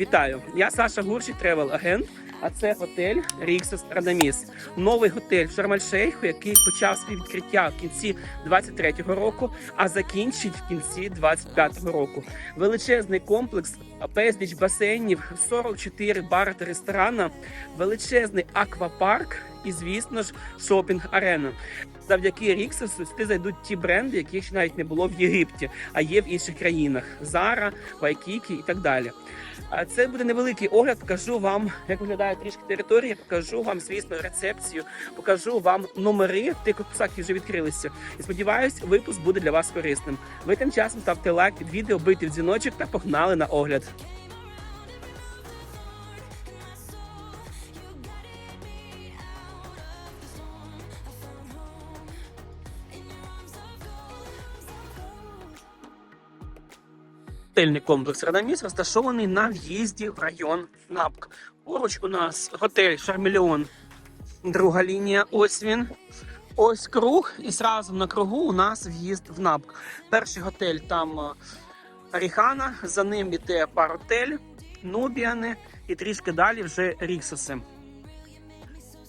Вітаю! Я Саша Гурші, тревел-агент. А це готель Ріксос Радаміс. Новий готель в Шарм-Ель-Шейху, який почав свій відкриття в кінці 23-го року, а закінчить в кінці 25-го року. Величезний комплекс, безліч басейнів, 44 бари та ресторана, величезний аквапарк і, звісно ж, шопінг-арена. Завдяки Ріксосу сюди зайдуть ті бренди, яких ще навіть не було в Єгипті, а є в інших країнах: Zara, Waikiki і так далі. Це буде невеликий огляд. Покажу вам, як виглядає трішки територія. Покажу вам, звісно, рецепцію, покажу вам номери тих корпусах, які вже відкрилися. І сподіваюсь, випуск буде для вас корисним. Ви тим часом ставте лайк під відео, бийте в дзвіночок та погнали на огляд. Готельний комплекс Радаміс розташований на в'їзді в район НАПК. Поруч у нас готель Шармелеон, друга лінія. Ось він. Ось круг, і зразу на кругу у нас в'їзд в НАПК. Перший готель там е, Ріхана, за ним іде Паротель, Нубіани і трішки далі вже Ріксоси.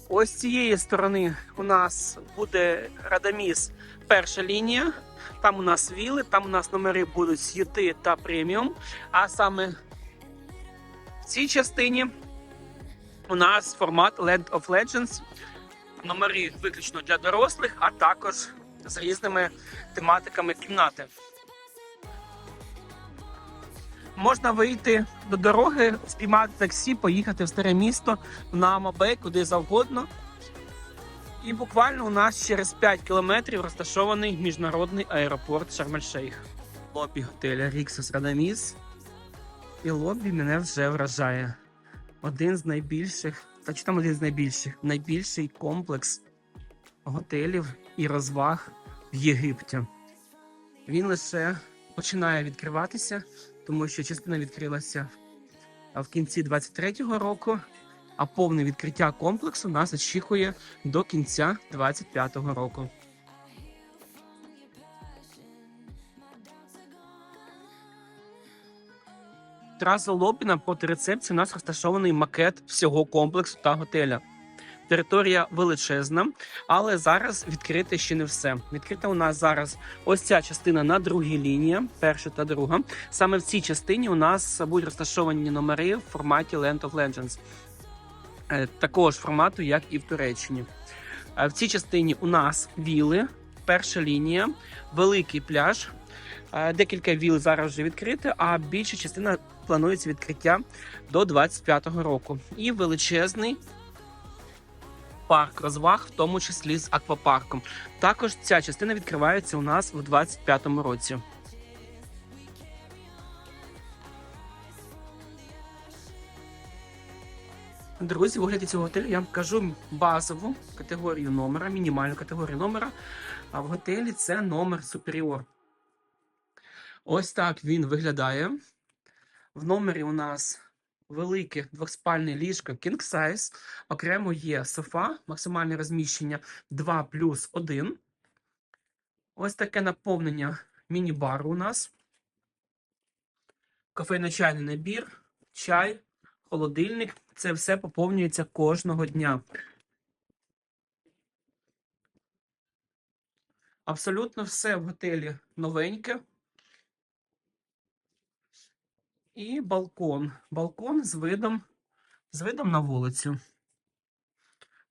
Ось з цієї сторони у нас буде Радаміс перша лінія. Там у нас віли, там у нас номери будуть с'юти та преміум. А саме в цій частині у нас формат Land of Legends. Номери виключно для дорослих, а також з різними тематиками кімнати. Можна вийти до дороги, спіймати таксі, поїхати в старе місто на Амабей, куди завгодно. І буквально у нас через 5 кілометрів розташований міжнародний аеропорт Шарм-Ель-Шейх. Лобі готеля Ріксос Радаміс. І лобі мене вже вражає. Один з найбільших, та чи там один з найбільших, найбільший комплекс готелів і розваг в Єгипті. Він лише починає відкриватися, тому що частина відкрилася в кінці 23-го року, а повне відкриття комплексу нас очікує до кінця 25-го року. Траса лобі напроти рецепції у нас розташований макет всього комплексу та готеля. Територія величезна, але зараз відкрите ще не все. Відкрита у нас зараз ось ця частина на другій лінії, перша та друга. Саме в цій частині у нас будуть розташовані номери в форматі Land of Legends. Е, такого ж формату, як і в Туреччині. Е, В цій частині у нас віли, перша лінія, великий пляж. Е, Декілька віл зараз вже відкрите, а більша частина планується відкриття до 25-го року. І величезний парк розваг, в тому числі з аквапарком. Також ця частина відкривається у нас в 25-му році. Друзі, в огляді цього готелю я вам покажу базову категорію номера, мінімальну категорію номера. А в готелі це номер Superior. Ось так він виглядає. В номері у нас велике двохспальне ліжко King Size. Окремо є софа, максимальне розміщення 2 плюс 1. Ось таке наповнення міні-бару у нас. Кофейно-чайний набір, чай, холодильник. Це все поповнюється кожного дня. Абсолютно все в готелі новеньке. І балкон. Балкон з видом, з видом на вулицю.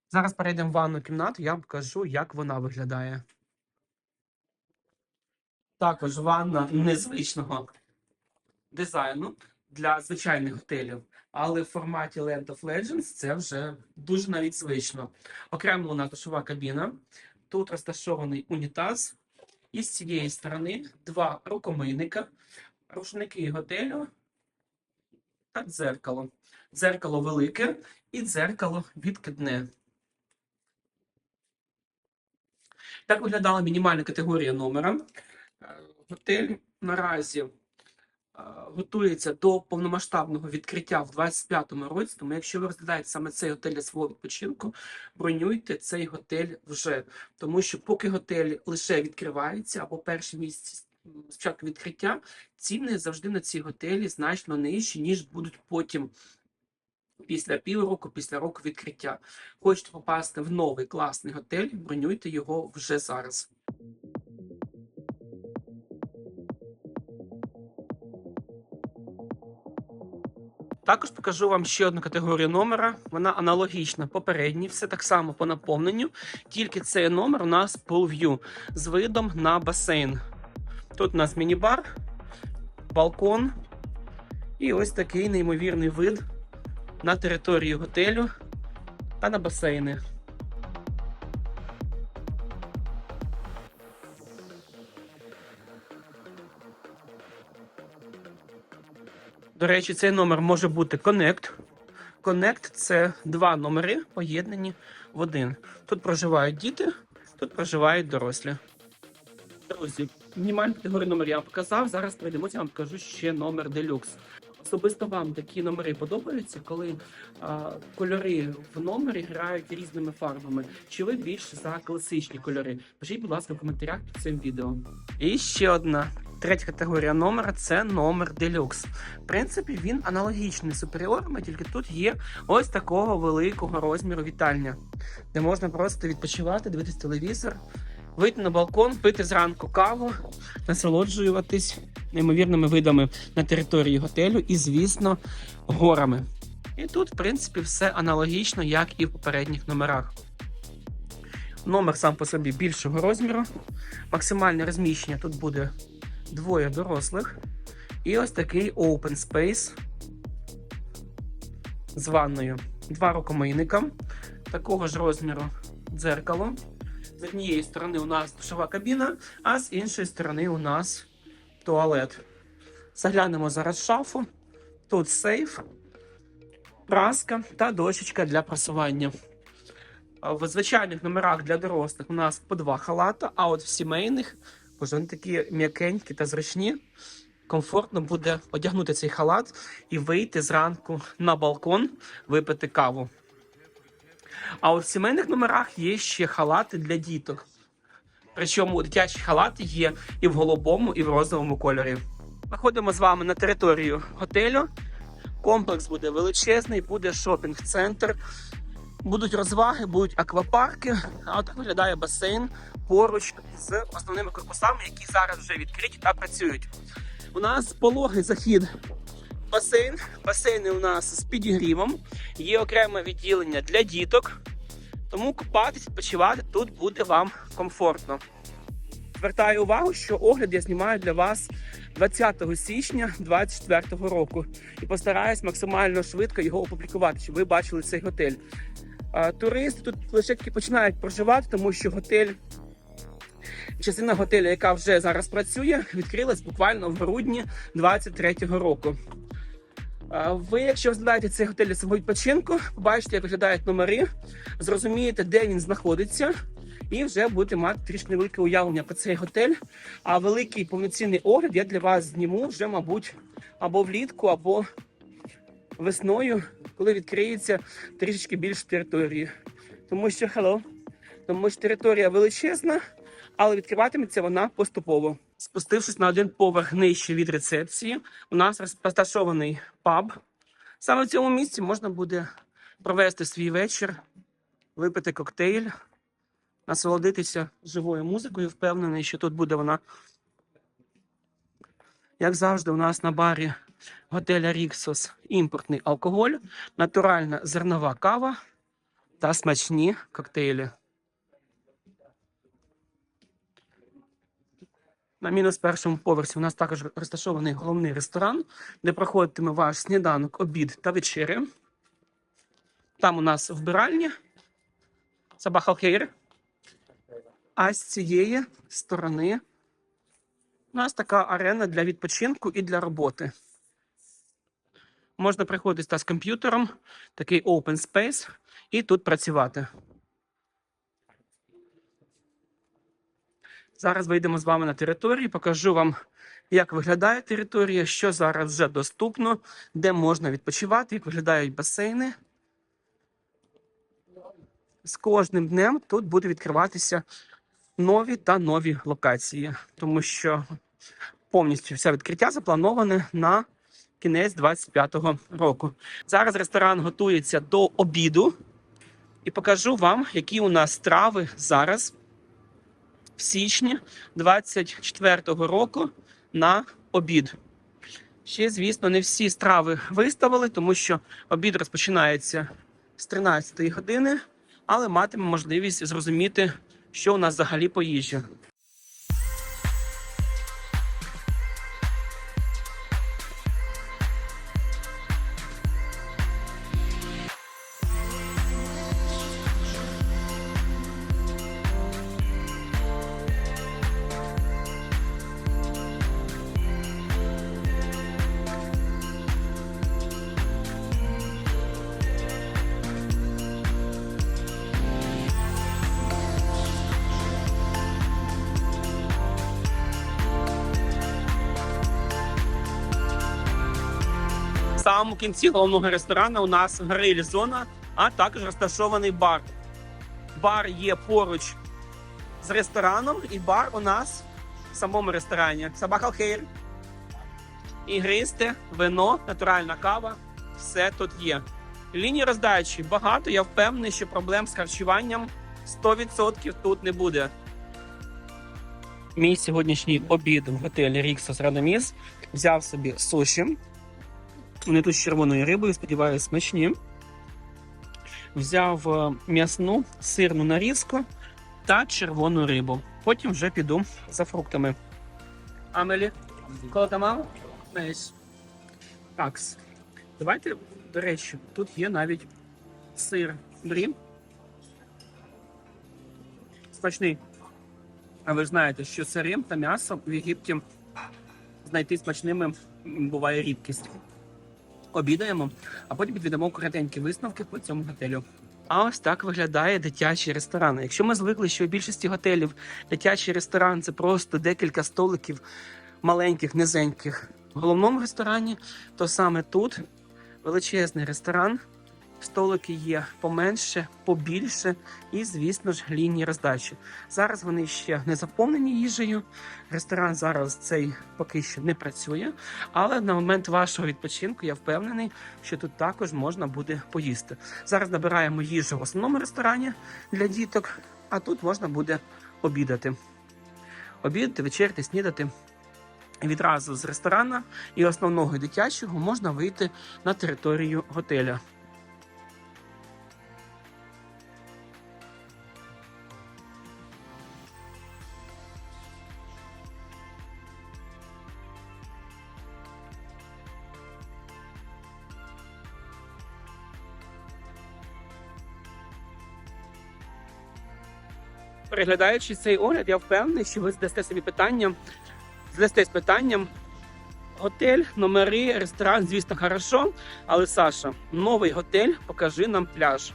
Зараз перейдемо в ванну кімнату, я вам покажу, як вона виглядає. Також ванна незвичного дизайну для звичайних готелів, але в форматі Land of Legends це вже дуже навіть звично. Окремо у нас душова кабіна. Тут розташований унітаз. І з цієї сторони два рукомийника, рушники готелю та дзеркало. Дзеркало велике і дзеркало відкидне. Так виглядала мінімальна категорія номера. Е, Готель наразі готується до повномасштабного відкриття в 25-му році. Тому, якщо ви розглядаєте саме цей готель для свого відпочинку, бронюйте цей готель вже. Тому що поки готель лише відкривається або перші місяці спочатку відкриття, ціни завжди на ці готелі значно нижчі, ніж будуть потім. Після півроку, після року відкриття. Хочете попасти в новий класний готель, бронюйте його вже зараз. Також покажу вам ще одну категорію номера. Вона аналогічна попередній, все так само по наповненню. Тільки цей номер у нас Pool View з видом на басейн. Тут у нас міні-бар, балкон і ось такий неймовірний вид на територію готелю та на басейни. До речі, цей номер може бути Connect. Connect це два номери поєднані в один. Тут проживають діти, тут проживають дорослі. Друзі, мінімальну категорію номер я вам показав. Зараз пройдемося, я вам покажу ще номер делюкс. Особисто вам такі номери подобаються, коли а, кольори в номері грають різними фарбами. Чи ви більше за класичні кольори? Пишіть, будь ласка, в коментарях під цим відео. І ще одна третя категорія номера це номер делюкс. В принципі, він аналогічний суперіорам, тільки тут є ось такого великого розміру вітальня, де можна просто відпочивати, дивитись телевізор, вийти на балкон, пити зранку каву, насолоджуватись неймовірними видами на території готелю і, звісно, горами. І тут, в принципі, все аналогічно, як і в попередніх номерах. Номер сам по собі більшого розміру. Максимальне розміщення тут буде двоє дорослих. І ось такий open space з ванною. Два рукомийника, такого ж розміру дзеркало. З однієї сторони у нас душова кабіна, а з іншої сторони у нас туалет. Заглянемо зараз шафу. Тут сейф, праска та дощечка для прасування. В звичайних номерах для дорослих у нас по два халата, а от в сімейних боже, вони такі м'якенькі та зручні. Комфортно буде одягнути цей халат і вийти зранку на балкон випити каву. А в сімейних номерах є ще халати для діток. Причому дитячі халати є і в голубому, і в розовому кольорі. Заходимо з вами на територію готелю. Комплекс буде величезний, буде шопінг-центр. Будуть розваги, будуть аквапарки. А от так виглядає басейн поруч з основними корпусами, які зараз вже відкриті та працюють. У нас пологий захід басейн. Басейни у нас з підігрівом. Є окреме відділення для діток. Тому купатись, відпочивати тут буде вам комфортно. Звертаю увагу, що огляд я знімаю для вас 20 січня 2024 року і постараюсь максимально швидко його опублікувати, щоб ви бачили цей готель. Туристи тут лише починають проживати, тому що готель, частина готелю, яка вже зараз працює, відкрилась буквально в грудні 2023 року. Ви, якщо розглядаєте цей готель свого відпочинку, побачите, як виглядають номери, зрозумієте, де він знаходиться, і вже будете мати трішки невелике уявлення про цей готель. А великий повноцінний огляд я для вас зніму вже, мабуть, або влітку, або весною, коли відкриється трішечки більше території. Тому що hello, тому що територія величезна, але відкриватиметься вона поступово. Спустившись на один поверх нижче від рецепції, у нас розташований паб. Саме в цьому місці можна буде провести свій вечір, випити коктейль, насолодитися живою музикою. Впевнений, що тут буде вона. Як завжди, у нас на барі готеля Ріксос імпортний алкоголь, натуральна зернова кава та смачні коктейлі. На мінус першому поверсі у нас також розташований головний ресторан, де проходитиме ваш сніданок, обід та вечеря. Там у нас вбиральня. Сабахалхейр. А з цієї сторони у нас така арена для відпочинку і для роботи. Можна приходити та з комп'ютером, такий open space, і тут працювати. Зараз вийдемо з вами на територію, покажу вам, як виглядає територія, що зараз вже доступно, де можна відпочивати, як виглядають басейни. З кожним днем тут буде відкриватися нові та нові локації, тому що повністю все відкриття заплановане на кінець 25-го року. Зараз ресторан готується до обіду і покажу вам, які у нас страви зараз в січні 24-го року на обід. Ще, звісно, не всі страви виставили, тому що обід розпочинається з 13-ї години, але матиме можливість зрозуміти, що у нас взагалі по їжі. Самому кінці головного ресторану у нас гриль зона, а також розташований бар. Бар є поруч з рестораном, і бар у нас в самому ресторані. Сабахал хейр. Ігристе, вино, натуральна кава. Все тут є. Лінії роздачі багато. Я впевнений, що проблем з харчуванням 100% тут не буде. Мій сьогоднішній обід в готелі Ріксос Радоміс взяв собі суші. Вони тут з червоною рибою, сподіваюся, смачні. Взяв е, м'ясну сирну нарізку та червону рибу. Потім вже піду за фруктами. Амелі, коли там мама? Такс. Давайте, до речі, тут є навіть сир брі. Смачний. А ви знаєте, що сирим та м'ясо в Єгипті знайти смачними буває рідкість обідаємо, а потім підведемо коротенькі висновки по цьому готелю. А ось так виглядає дитячий ресторан. Якщо ми звикли, що в більшості готелів дитячий ресторан це просто декілька столиків маленьких, низеньких. В головному ресторані, то саме тут величезний ресторан. Столики є поменше, побільше і, звісно ж, лінії роздачі. Зараз вони ще не заповнені їжею. Ресторан зараз цей поки що не працює, але на момент вашого відпочинку я впевнений, що тут також можна буде поїсти. Зараз набираємо їжу в основному ресторані для діток, а тут можна буде обідати. Обідати, вечеряти, снідати. Відразу з ресторана і основного дитячого можна вийти на територію готеля. Переглядаючи цей огляд, я впевнений, що ви задасте собі питання, задастесь питанням. Готель, номери, ресторан, звісно, хорошо. Але Саша, новий готель, покажи нам пляж.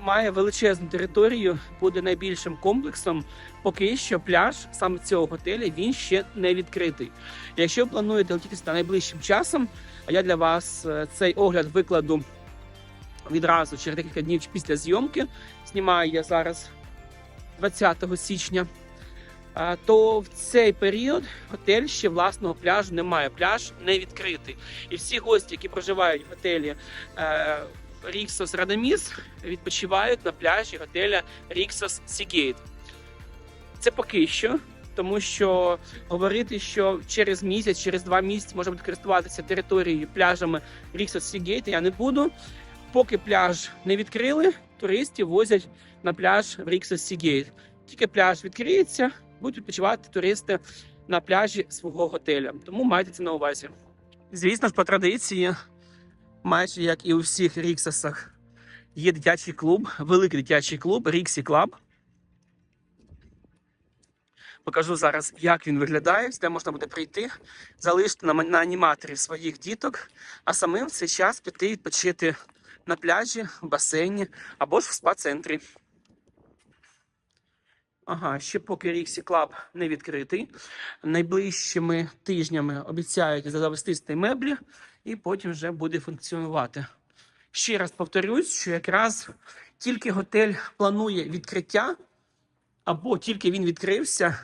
Має величезну територію, буде найбільшим комплексом. Поки що пляж саме цього готелю він ще не відкритий. Якщо плануєте летіти сюди найближчим часом, а я для вас е, цей огляд викладу відразу через декілька днів після зйомки. Знімаю я зараз 20 січня. То в цей період готель ще власного пляжу немає. Пляж не відкритий. І всі гості, які проживають в готелі е, Ріксос Радаміс, відпочивають на пляжі готеля Ріксос Сігейт. Це поки що, тому що говорити, що через місяць, через два місяці буде користуватися територією пляжами Ріксос Сігейт, я не буду. Поки пляж не відкрили, туристів возять на пляж в Ріксос Сігейт. Тільки пляж відкриється, будуть відпочивати туристи на пляжі свого готеля. Тому майте це на увазі. Звісно ж, по традиції, майже як і у всіх Ріксосах, є дитячий клуб, великий дитячий клуб Ріксі Клаб. Покажу зараз, як він виглядає. Де можна буде прийти, залишити на, на аніматорів своїх діток, а самим в цей час піти відпочити на пляжі, в басейні або ж в спа-центрі. Ага, ще поки Ріксі Клаб не відкритий. Найближчими тижнями обіцяють завести меблі, і потім вже буде функціонувати. Ще раз повторюсь, що якраз тільки готель планує відкриття, або тільки він відкрився,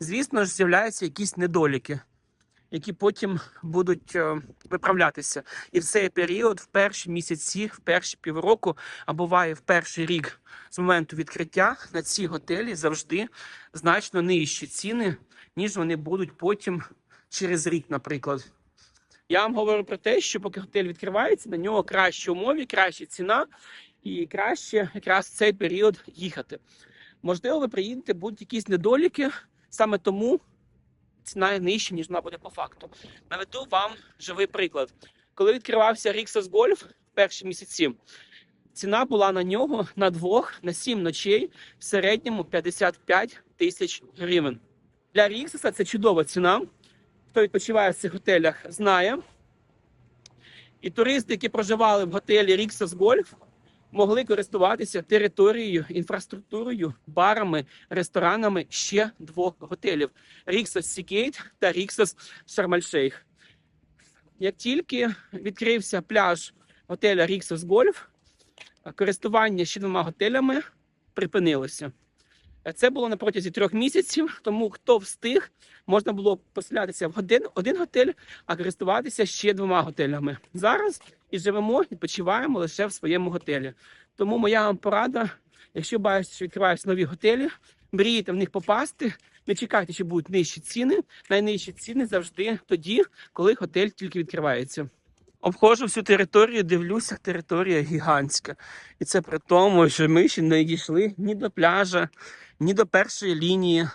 звісно ж, з'являються якісь недоліки. Які потім будуть е, виправлятися. І в цей період, в перші місяці, в перші півроку, а буває в перший рік з моменту відкриття, на ці готелі завжди значно нижчі ціни, ніж вони будуть потім через рік, наприклад. Я вам говорю про те, що поки готель відкривається, на нього кращі умови, краща ціна і краще якраз в цей період їхати. Можливо, ви приїдете, будуть якісь недоліки, саме тому ціна нижча, ніж вона буде по факту. Наведу вам живий приклад. Коли відкривався Rixos Golf в перші місяці, ціна була на нього на двох на сім ночей в середньому 55 тисяч гривень. Для Ріксоса це чудова ціна. Хто відпочиває в цих готелях, знає. І туристи, які проживали в готелі Rixos Golf, могли користуватися територією, інфраструктурою, барами, ресторанами ще двох готелів: Ріксос Сікейт та Ріксос Шармальшейх. Як тільки відкрився пляж готеля Ріксос Гольф, користування ще двома готелями припинилося. Це було на протязі трьох місяців, тому хто встиг, можна було поселятися в один, один готель, а користуватися ще двома готелями. Зараз і живемо, відпочиваємо лише в своєму готелі. Тому моя вам порада, якщо бачите, що відкриваються нові готелі, мрієте в них попасти, не чекайте, що будуть нижчі ціни. Найнижчі ціни завжди тоді, коли готель тільки відкривається. Обходжу всю територію, дивлюся, територія гігантська. І це при тому, що ми ще не дійшли ні до пляжа, ні до першої лінії.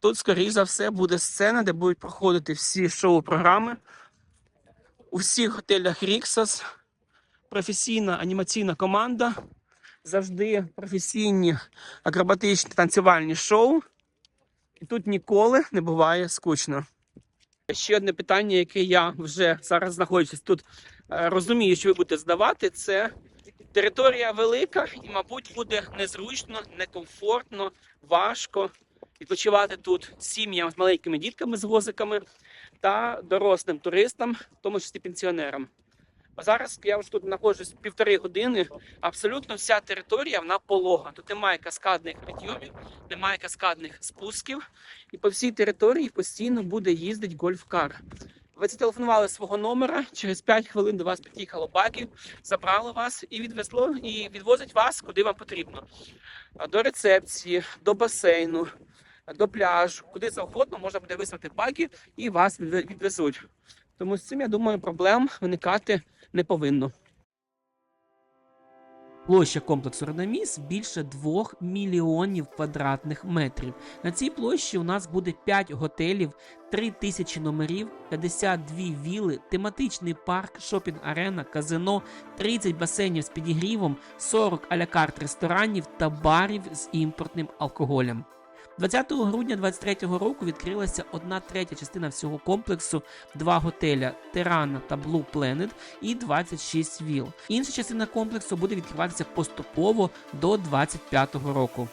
Тут, скоріш за все, буде сцена, де будуть проходити всі шоу-програми. У всіх готелях Ріксос професійна анімаційна команда. Завжди професійні акробатичні танцювальні шоу. І тут ніколи не буває скучно. Ще одне питання, яке я вже зараз знаходжусь тут, е, розумію, що ви будете здавати, це територія велика і, мабуть, буде незручно, некомфортно, важко відпочивати тут сім'ям з маленькими дітками з возиками та дорослим туристам, в тому числі пенсіонерам. Зараз я вже тут знаходжусь півтори години. Абсолютно вся територія вона полога. Тут немає каскадних підйомів, немає каскадних спусків, і по всій території постійно буде їздити гольф-кар. Ви зателефонували свого номера, через 5 хвилин до вас під'їхало баків, забрало вас і відвезло, і відвозить вас куди вам потрібно. До рецепції, до басейну, до пляжу, куди завгодно можна буде виставити баки і вас відвезуть. Тому з цим, я думаю, проблем виникати не повинно. Площа комплексу Радаміс більше 2 мільйонів квадратних метрів. На цій площі у нас буде 5 готелів, 3 тисячі номерів, 52 віли, тематичний парк, шопінг-арена, казино, 30 басейнів з підігрівом, 40 алякарт ресторанів та барів з імпортним алкоголем. 20 грудня 2023 року відкрилася одна третя частина всього комплексу, два готеля Терана та Blue Planet і 26 віл. Інша частина комплексу буде відкриватися поступово до 2025 року.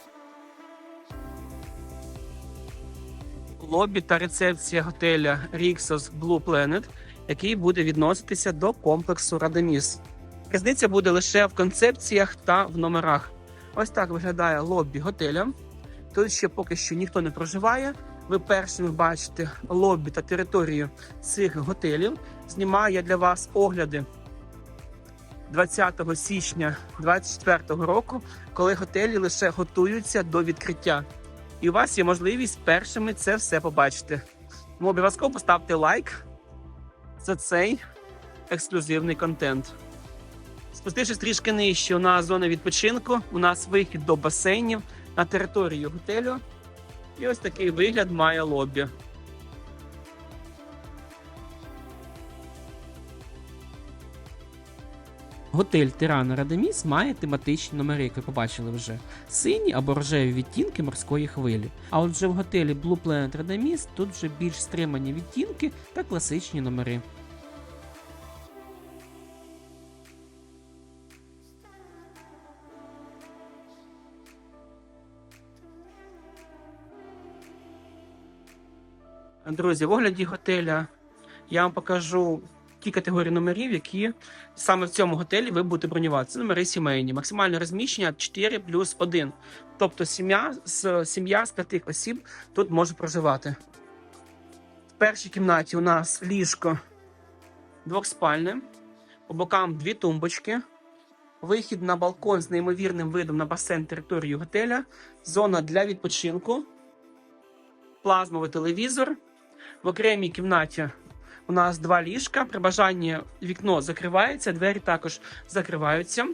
Лобі та рецепція готеля Rixos Blue Planet, який буде відноситися до комплексу Радаміс. Різниця буде лише в концепціях та в номерах. Ось так виглядає лобі готеля. Тут ще поки що ніхто не проживає. Ви першими бачите лобі та територію цих готелів. Знімаю я для вас огляди 20 січня 2024 року, коли готелі лише готуються до відкриття. І у вас є можливість першими це все побачити. Тому обов'язково поставте лайк за цей ексклюзивний контент. Спустившись трішки нижче, у нас зона відпочинку, у нас вихід до басейнів на територію готелю. І ось такий вигляд має лобі. Готель Тирана Радаміс має тематичні номери, як ви побачили вже. Сині або рожеві відтінки морської хвилі. А от вже в готелі Blue Planet Радаміс тут вже більш стримані відтінки та класичні номери. Друзі, в огляді готеля я вам покажу ті категорії номерів, які саме в цьому готелі ви будете бронювати. Це номери сімейні. Максимальне розміщення 4 плюс 1. Тобто сім'я з сім'я з п'яти осіб тут може проживати. В першій кімнаті у нас ліжко двохспальне, по бокам дві тумбочки, вихід на балкон з неймовірним видом на басейн територію готеля, зона для відпочинку, плазмовий телевізор. В окремій кімнаті у нас два ліжка. При бажанні вікно закривається, двері також закриваються.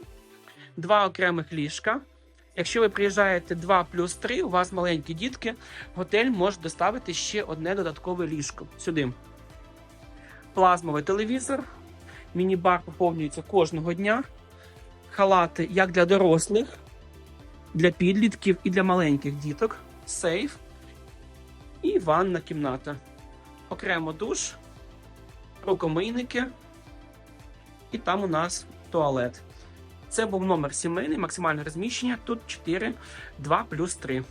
Два окремих ліжка. Якщо ви приїжджаєте 2 плюс 3, у вас маленькі дітки, готель може доставити ще одне додаткове ліжко сюди. Плазмовий телевізор, міні-бар поповнюється кожного дня. Халати як для дорослих, для підлітків і для маленьких діток. Сейф і ванна кімната. Окремо душ, рукомийники, і там у нас туалет. Це був номер сімейний, максимальне розміщення. Тут 4, 2 плюс 3.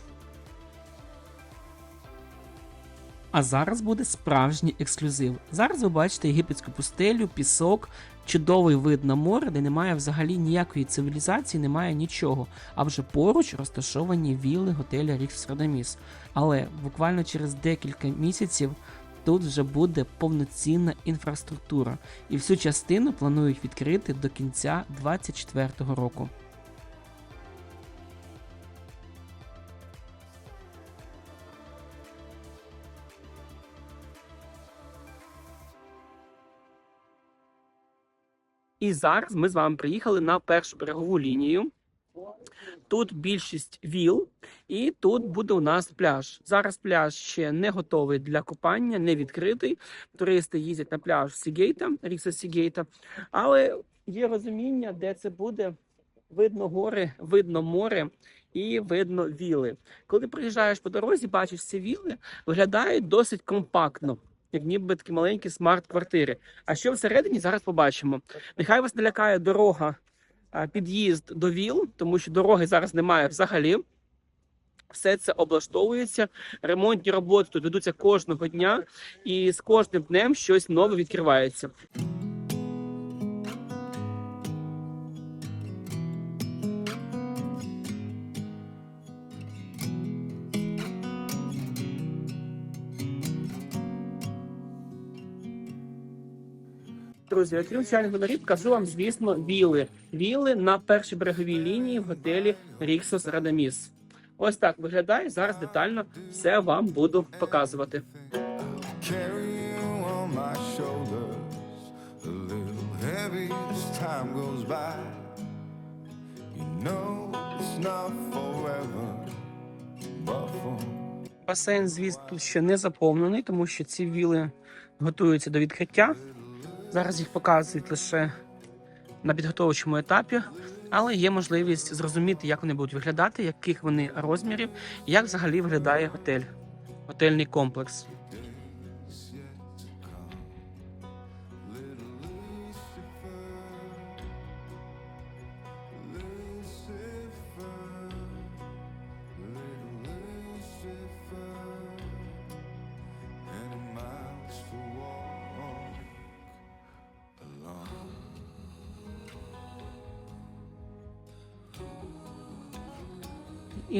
А зараз буде справжній ексклюзив. Зараз ви бачите єгипетську пустелю, пісок, чудовий вид на море, де немає взагалі ніякої цивілізації, немає нічого. А вже поруч розташовані вілли готеля Рікс Родоміс. Але буквально через декілька місяців тут вже буде повноцінна інфраструктура, і всю частину планують відкрити до кінця 2024 року. І зараз ми з вами приїхали на першу берегову лінію. Тут більшість віл, і тут буде у нас пляж. Зараз пляж ще не готовий для купання, не відкритий. Туристи їздять на пляж Сігейта, Ріса Сігейта, але є розуміння, де це буде. Видно гори, видно море і видно віли. Коли приїжджаєш по дорозі, бачиш ці віли, виглядають досить компактно, як ніби такі маленькі смарт-квартири. А що всередині зараз побачимо? Нехай вас не лякає дорога під'їзд до ВІЛ, тому що дороги зараз немає взагалі. Все це облаштовується. Ремонтні роботи тут ведуться кожного дня, і з кожним днем щось нове відкривається. Друзі, окрім чайних номерів, кажу вам, звісно, віли. Віли на першій береговій лінії в готелі Ріксос Радаміс. Ось так виглядає. Зараз детально все вам буду показувати. Басейн, звісно, тут ще не заповнений, тому що ці віли готуються до відкриття. Зараз їх показують лише на підготовчому етапі, але є можливість зрозуміти, як вони будуть виглядати, яких вони розмірів, як взагалі виглядає готель, готельний комплекс.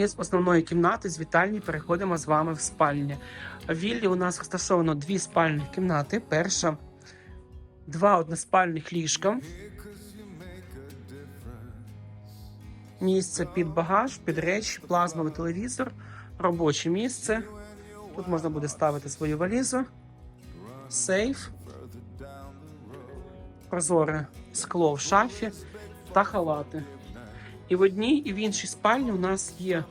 З основної кімнати з вітальні переходимо з вами в спальні. В віллі у нас розташовано дві спальні кімнати. Перша два односпальних ліжка. Місце під багаж, під речі, плазмовий телевізор, робоче місце. Тут можна буде ставити свою валізу, сейф, прозоре скло в шафі та халати. І в одній, і в іншій спальні у нас є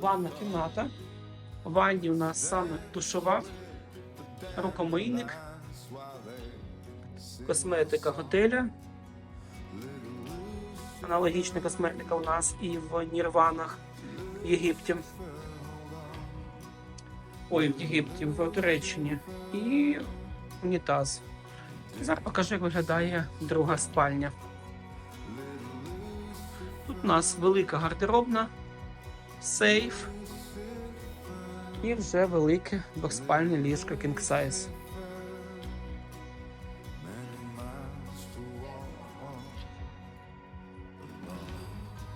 ванна кімната. В ванні у нас саме душова, рукомийник, косметика готеля. Аналогічна косметика у нас і в Нірванах в Єгипті. Ой, в Єгипті, в Туреччині. І унітаз. Зараз покажу, як виглядає друга спальня. Тут у нас велика гардеробна, сейф і вже велике двоспальне ліжко King Size.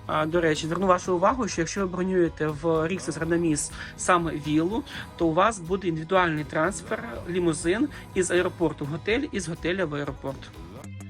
А, До речі, зверну вашу увагу, що якщо ви бронюєте в Ріксус Радаміс саме віллу, то у вас буде індивідуальний трансфер, лімузин із аеропорту в готель і з готеля в аеропорт.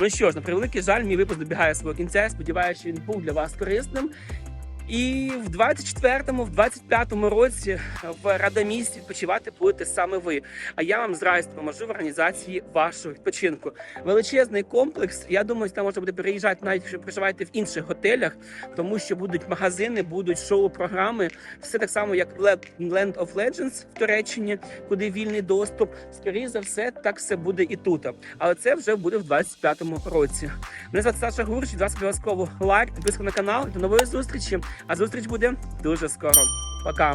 Ну що ж, на превеликий жаль, мій випуск добігає свого кінця. Сподіваюся, він був для вас корисним. І в 24-му, в 25-му році в Радамісті відпочивати будете саме ви. А я вам зразу допоможу в організації вашого відпочинку. Величезний комплекс. Я думаю, там можна буде переїжджати, навіть якщо проживаєте в інших готелях, тому що будуть магазини, будуть шоу-програми. Все так само, як в Land of Legends в Туреччині, куди вільний доступ. Скоріше за все, так все буде і тут. Але це вже буде в 25-му році. Мене звати Саша Гурч, вас обов'язково лайк, підписка на канал. До нової зустрічі. А зустріч буде дуже скоро. Пока.